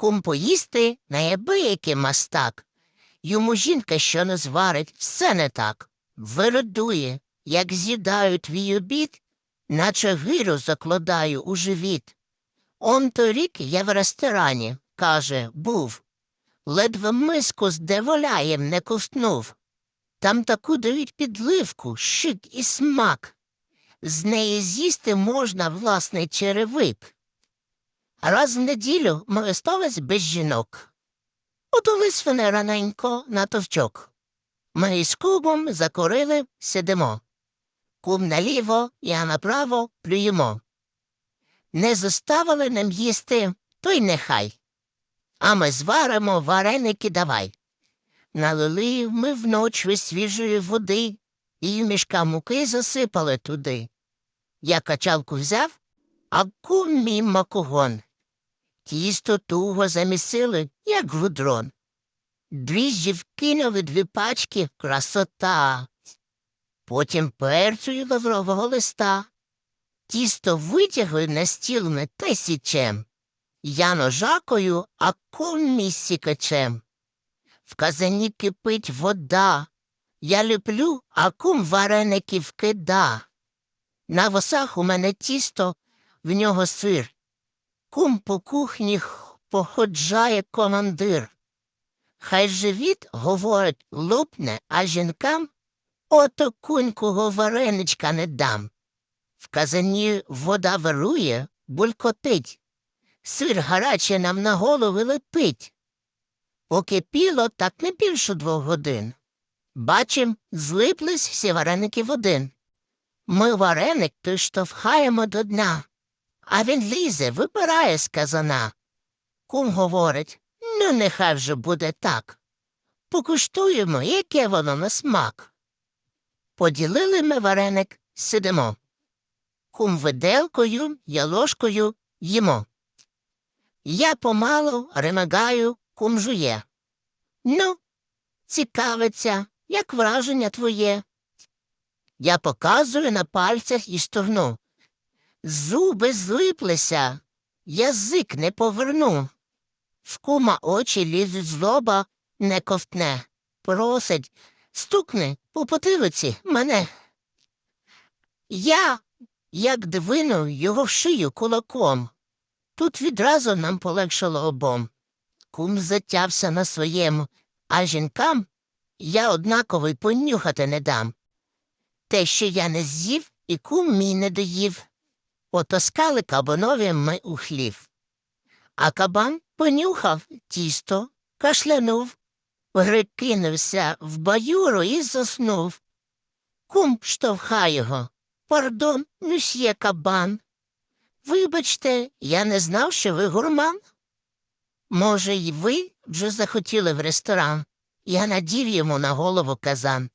Кум поїсти неабиякий мастак. Йому жінка, що не зварить, все не так. Виродує, як з'їдаю твій обід, наче гирю закладаю у живіт. Он торік я в ресторані, каже, був. Ледве миску з деволяєм не ковтнув. Там таку дають підливку, шик і смак. З неї з'їсти можна власний черевик. Раз в неділю молестовець без жінок. Утулись вони раненько на товчок. Ми із кубом закурили, сидимо. Кум наліво, я направо плюємо. Не заставили нам їсти, то й нехай. А ми зваримо вареники давай. Налили ми вночі свіжої води і мішка муки засипали туди. Я качалку взяв, а кум мій макогон. Тісто туго замісили, як гудрон. Дріжджів кинули дві пачки красота. Потім перцю й лаврового листа. Тісто витягли на стіл не те січем. Я ножакою, а кум мій сікачем. В казані кипить вода. Я ліплю, а кум вареників кида. На восах у мене тісто, в нього сир. Кум по кухні походжає командир. Хай живіт, говорить, лопне, а жінкам ото кунького вареничка не дам. В казані вода вирує, булькотить. Сир гаряче нам на голови лепить. Покипіло так не більше двох годин. Бачим, злиплись всі вареники в один. Ми вареник підштовхаємо до дна, а він лізе, вибирає з казана. Кум говорить, ну нехай вже буде так. Покуштуємо, яке воно на смак. Поділили ми вареник, сидимо. Кум виделкою, я ложкою їмо. Я помалу ремагаю, кум жує. Ну, цікавиться, як враження твоє. Я показую на пальцях і стогну. Зуби злиплися, язик не поверну. В кума очі лізуть з лоба, не ковтне. Просить, стукни по потилиці мене. Я, як двинув його в шию кулаком. Тут відразу нам полегшало обом. Кум затявся на своєму, а жінкам я однаковий понюхати не дам. Те, що я не з'їв, і кум мій не доїв. Отоскали кабанові ми у хлів. А кабан понюхав тісто, кашлянув, перекинувся в баюру і заснув. Кум штовхає його. Пардон, мсьє кабан. Вибачте, я не знав, що ви гурман. Може, й ви вже захотіли в ресторан. Я надів йому на голову казан.